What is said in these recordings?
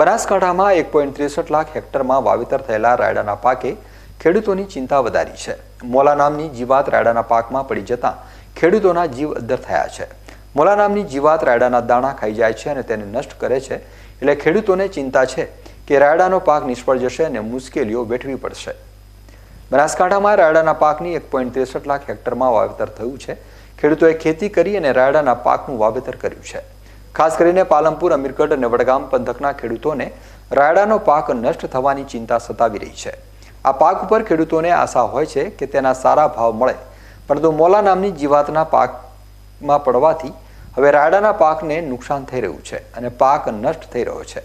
બનાસકાંઠામાં એક પોઈન્ટ ત્રેસઠ લાખ હેક્ટરમાં વાવેતર થયેલા રાયડાના પાકે ખેડૂતોની ચિંતા વધારી છે. મોલા નામની જીવાત રાયડાના પાકમાં પડી જતાં ખેડૂતોના જીવ અદ્ધર થયા છે. મોલા નામની જીવાત રાયડાના દાણા ખાઈ જાય છે અને તેને નષ્ટ કરે છે. એટલે ખેડૂતોને ચિંતા છે કે રાયડાનો પાક નિષ્ફળ જશે અને મુશ્કેલીઓ વેઠવી પડશે. બનાસકાંઠામાં રાયડાના પાકની એક પોઈન્ટ ત્રેસઠ લાખ હેક્ટરમાં વાવેતર થયું છે. ખેડૂતોએ ખેતી કરી અને રાયડાના પાકનું વાવેતર કર્યું છે. ખાસ કરીને પાલનપુર, અમીરગઢ અને વડગામ પંથકના ખેડૂતોને રાયડાનો પાક નષ્ટ થવાની ચિંતા સતાવી રહી છે. આ પાક ઉપર ખેડૂતોને આશા હોય છે કે તેના સારા ભાવ મળે. પરંતુ મોલા નામની જીવાતના પાકમાં પડવાથી હવે રાયડાના પાકને નુકસાન થઈ રહ્યું છે અને પાક નષ્ટ થઈ રહ્યો છે.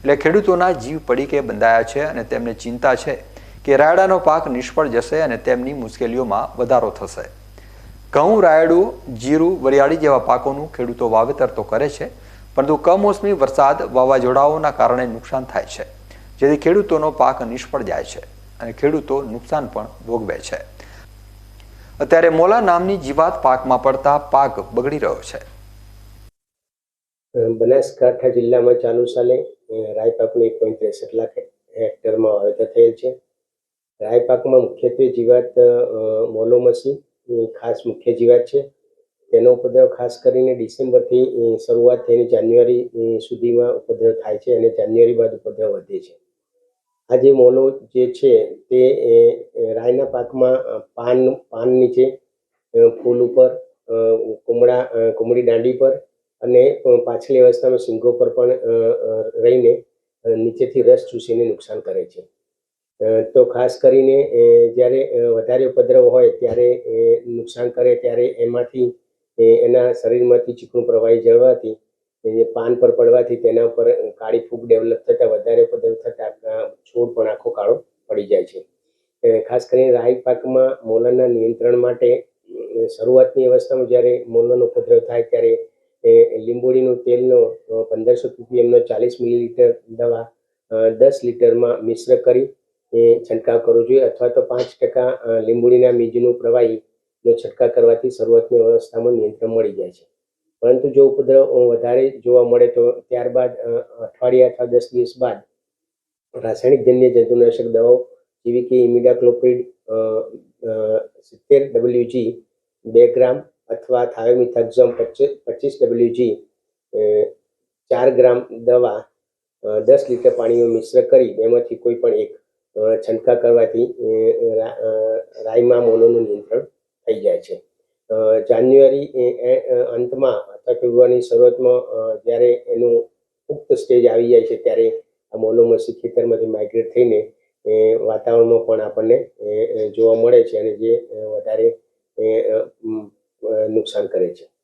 એટલે ખેડૂતોના જીવ પડીકે બંધાયા છે અને તેમને ચિંતા છે કે રાયડાનો પાક નિષ્ફળ જશે અને તેમની મુશ્કેલીઓમાં વધારો થશે. ઘઉં, રાયડું, જીરું, વરિયાળી જેવા પાકોનું ખેડૂતો વાવેતર તો કરે છે, પરંતુ કમોસમી વરસાદ વાવાઝોડાઓના કારણે નુકસાન થાય છે, જેથી ખેડૂતોનો પાક નિષ્ફળ જાય છે અને ખેડૂતો નુકસાન પણ ભોગવે છે. અત્યારે મોલા નામની જીવાત પાકમાં પડતા પાક બગડી રહ્યો છે. બનાસકાંઠા જિલ્લામાં ચાલુ સાલે રાય પાકની એક પોઈન્ટ ત્રેસઠ લાખ હેક્ટરમાં વાવેતર થયેલ છે. રાય પાકમાં મુખ્યત્વે જીવાત મોલોમસી ખાસ મુખ્ય જીવાત છે. તેનો ઉપદ્રવ ખાસ કરીને ડિસેમ્બરથી શરૂઆત થઈને જાન્યુઆરી સુધીમાં ઉપદ્રવ થાય છે અને જાન્યુઆરી બાદ ઉપદ્રવ વધે છે. આ જે મોલો જે છે તે રાયના પાકમાં પાન પાન નીચે ફૂલ ઉપર કુમળા કુમળી દાંડી પર અને પાછલી અવસ્થામાં સિંગો પર પણ રહીને નીચેથી રસ ચૂસીને નુકસાન કરે છે. તો ખાસ કરીને જ્યારે વધારે ઉપદ્રવ હોય ત્યારે નુકસાન કરે ત્યારે એમાંથી એના શરીરમાંથી ચીકણું પ્રવાહી જળવાથી પાન પર પડવાથી તેના ઉપર કાળી ફૂગ ડેવલપ થતાં, વધારે ઉપદ્રવ થતાં છોડ પણ આખો કાળો પડી જાય છે. ખાસ કરીને રાઈ પાકમાં મોલાના નિયંત્રણ માટે શરૂઆતની અવસ્થામાં જ્યારે મોલાનો ઉપદ્રવ થાય ત્યારે લીંબોળીનું તેલનો પંદરસો પીપીએમનો ચાલીસ મિલીલીટર દવા દસ લીટરમાં મિશ્ર કરી એ છંટકાવ કરવો જોઈએ અથવા તો પાંચ ટકા લીંબુડીના બીજનું પ્રવાહીનો છંટકાવ કરવાથી શરૂઆતની અવસ્થામાં નિયંત્રણ મળી જાય છે. પરંતુ જો ઉપદ્રવ વધારે જોવા મળે તો ત્યારબાદ અઠવાડિયા અથવા દસ દિવસ બાદ રાસાયણિક જન્ય જંતુનાશક દવાઓ જેવી કે ઇમિડાક્લોપ્રિડ સિત્તેર ડબલ્યુજી, બે ગ્રામ અથવા થાયોમિથાક્ઝમ પચીસ ડબલ્યુજી ચાર ગ્રામ દવા દસ લીટર પાણીનું મિશ્ર કરી, એમાંથી કોઈ પણ એક છંટકાવ કરવાથી અ, રા- અ, રાઈમાં મોલોનું નિયંત્રણ થઈ જાય છે. જાન્યુઆરી અંતમાં અથવા ફેબ્રુઆરીની શરૂઆતમાં જ્યારે એનું પુખ્ત સ્ટેજ આવી જાય છે ત્યારે આ મોનોમસી ખેતરમાંથી માઇગ્રેટ થઈને એ વાતાવરણમાં પણ આપણને જોવા મળે છે અને જે વધારે નુકસાન કરે છે.